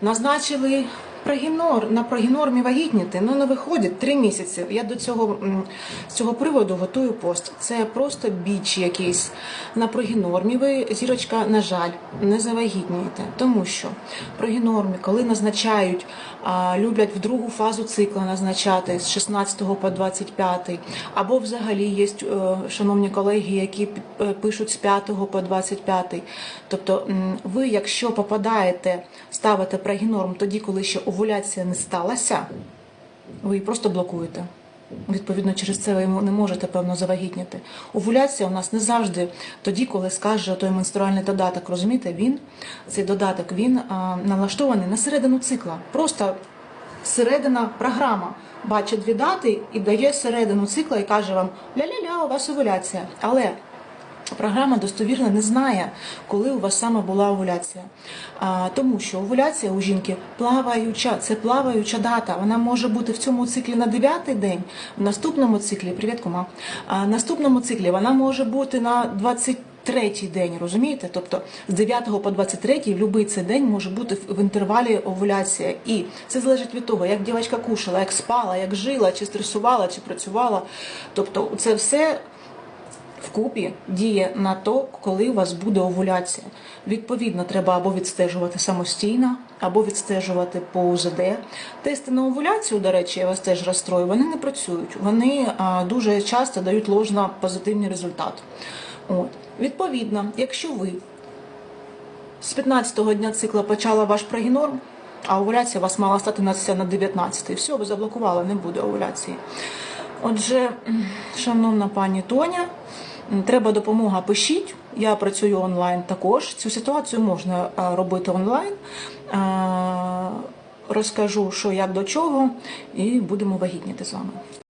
Назначили прогінор, на прогінормі вагітніти, ну не виходить три місяці. Я до цього з цього приводу готую пост. Це просто біч якийсь. На прогінормі ви, зірочка, на жаль, не завагітнієте. Тому що прогінормі, коли назначають, люблять в другу фазу цикла назначати з 16 по 25, або взагалі є, е, шановні колеги, які е, пишуть з 5 по 25. Тобто ви, якщо попадаєте, ставите прогінорм тоді, коли ще овуляція не сталася, ви її просто блокуєте. Відповідно, через це ви не можете певно завагітніти. Овуляція у нас не завжди тоді, коли скаже той менструальний додаток. Розумієте, він цей додаток він а, налаштований на середину цикла. Просто середина програма бачить дві дати і дає середину цикла і каже вам ля-ля-ля, у вас овуляція. Але Програма достовірно не знає, коли у вас саме була овуляція. А, тому що овуляція у жінки плаваюча, це плаваюча дата. Вона може бути в цьому циклі на 9-й день, в наступному циклі, привіт, кума, а, в наступному циклі вона може бути на 23-й день, розумієте? Тобто з 9 по 23 в будь-який цей день може бути в інтервалі овуляція. І це залежить від того, як дівчинка кушала, як спала, як жила, чи стресувала, чи працювала. Тобто це все вкупі діє на то, коли у вас буде овуляція. Відповідно, треба або відстежувати самостійно, або відстежувати по УЗД. Тести на овуляцію, до речі, я вас теж розстрою, вони не працюють. Вони дуже часто дають ложно позитивний результат. От. Відповідно, якщо ви з 15-го дня цикла почала ваш прогінорм, а овуляція у вас мала стати на на 19-й. Все, ви заблокували, не буде овуляції. Отже, шановна пані Тоня, треба допомога, пишіть. Я працюю онлайн також. Цю ситуацію можна робити онлайн. Розкажу, що як до чого, і будемо вагітніти з вами.